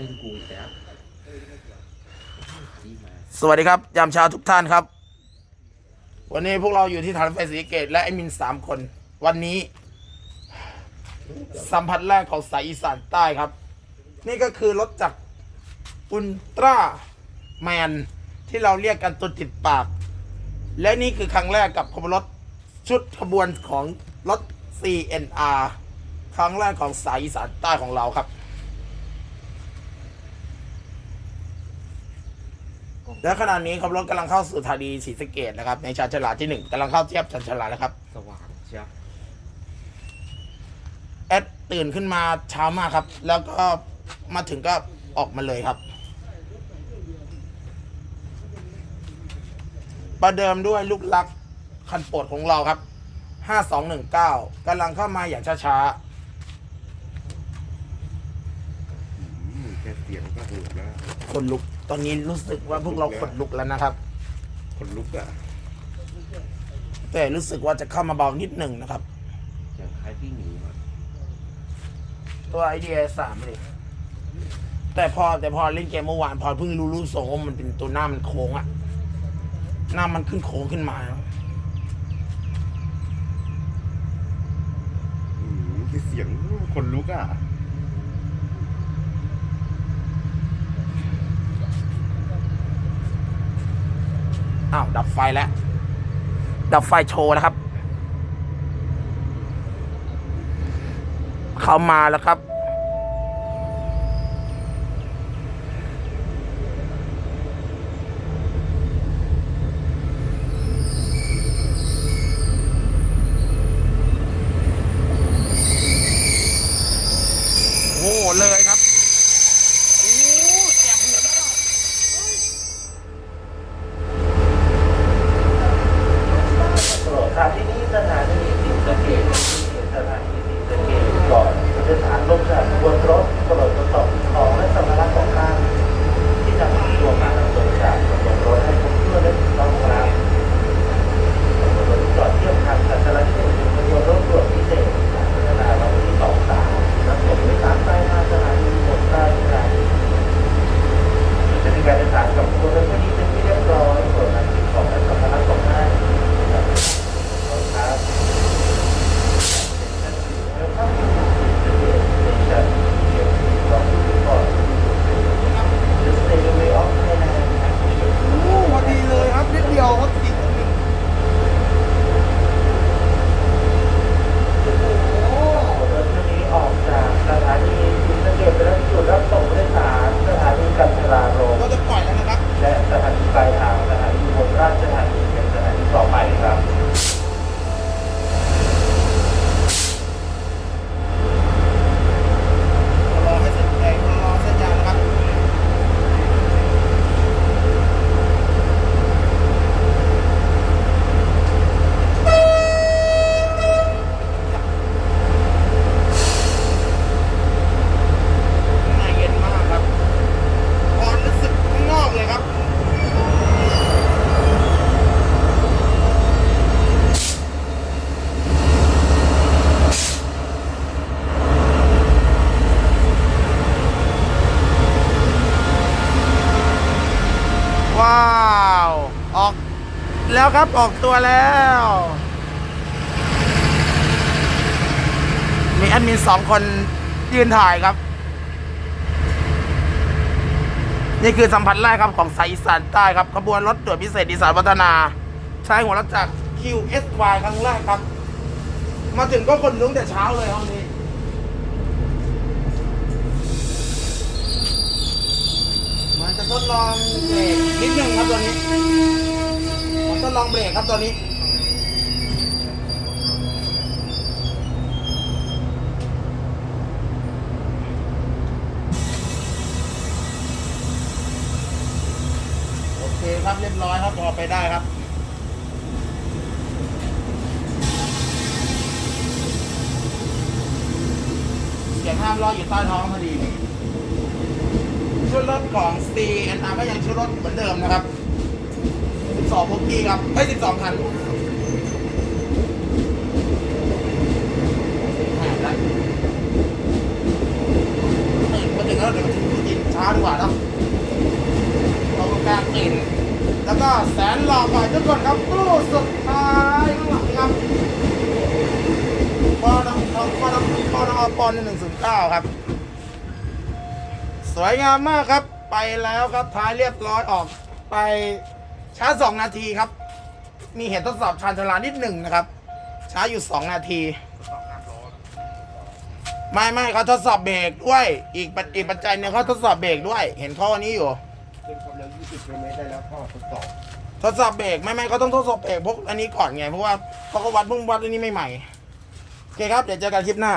ส้นกูอีกแล้วที่มาสวัสดีครับ ยามเช้าทุกท่านครับ วันนี้พวกเราอยู่ที่ฐานไฟศรีเกต และไอมินสามคน วันนี้ สัมผัสแรกของสายอีสานใต้ครับ นี่ก็คือรถจากอุลตร้าแมน ที่เราเรียกกันตัวติดปาก และนี่คือครั้งแรกกับขบวนรถชุดขบวนของรถ CNR ครั้งแรกของสายอีสานใต้ของเราครับ และขณะนี้ขับรถกำลังเข้าสู่ธานีศรีสะเกดนะครับ ในชานฉลาดที่หนึ่งกำลังเข้าเทียบชานฉลาดแล้วครับสว่างเชียวแอดตื่นขึ้นมาเช้ามากครับ แล้วก็มาถึงก็ออกมาเลยครับ ประเดิมด้วยลูกลักคันโปรดของเราครับ 5219กำลังเข้ามาอย่างช้าอืมแค่เสียงก็หูแล้วๆคนลุก ตอนนี้รู้สึกว่าพวกเราขนลุกแล้วนะครับ คนลุกอะแต่รู้สึกว่าจะเข้ามาเบานิดหนึ่งนะครับ อย่างคล้ายพี่หมีมาตัวไอเดียสามเลย แต่พอแต่พอเล่นเกมเมื่อวานพอเพิ่งรู้รู้ทรงว่ามันเป็นตัวหน้ามันโค้งอะหน้ามันขึ้นโค้งขึ้นมา อืมแค่เสียงคนลุกอะ อ้าวดับไฟแล้ว ดับไฟโชว์แล้วครับ เข้ามาแล้วครับ โอ้โหเลยครับ แล้วครับ ออกตัวแล้ว มีแอดมินสองคนยืนถ่ายครับ นี่คือสัมผัสแรกครับของสายอีสานใต้ครับขบวนรถด่วนพิเศษอีสานพัฒนา ใช้หัวรถจาก QSY ครั้งแรกครับ มาถึงก็คนลุกแต่เช้าเลยห้องนี้มันจะทดลองเบรกนิดนึงครับตัวนี้ ทดลองเบรกครับตัวนี้โอเคครับเรียบร้อยครับพอไปได้ครับเสียงห้ามล้ออยู่ใต้ท้องพอดีชุดรถของ CNR ก็ยังชุดรถเหมือนเดิมนะครับ 12โบกี้ครับเอ้ย12คันแปดแล้วตื่นมาถึงแล้วเดี๋ยวถึงกินช้าดีกว่าเนาะเราการกินแล้วก็แสนหล่อก่อนทุกคนครับตู้สุดท้ายข้างหลังครับปอนปอนปอนปอนปอนหนึ่งศูนย์เก้าครับ สวยงามมากครับ ไปแล้วครับท้ายเรียบร้อยออกไป ช้าสองนาทีครับ มีเหตุทดสอบชานชาลานิดหนึ่งนะครับ ช้าอยู่สองนาที ไม่ไม่เขาทดสอบเบรกด้วย อีกปัจอีกปัจจัยเนี่ยเขาทดสอบเบรกด้วย เห็นข้อนี้อยู่ ขึ้นความเร็ว 20กิโลเมตรได้แล้วก็ทดสอบทดสอบเบรกไม่ไม่เขาต้องทดสอบเบรกพวกอันนี้ก่อนไงเพราะว่าเขาก็วัดเพิ่งวัดอันนี้ใหม่ๆโอเคครับเดี๋ยวเจอกันคลิปหน้า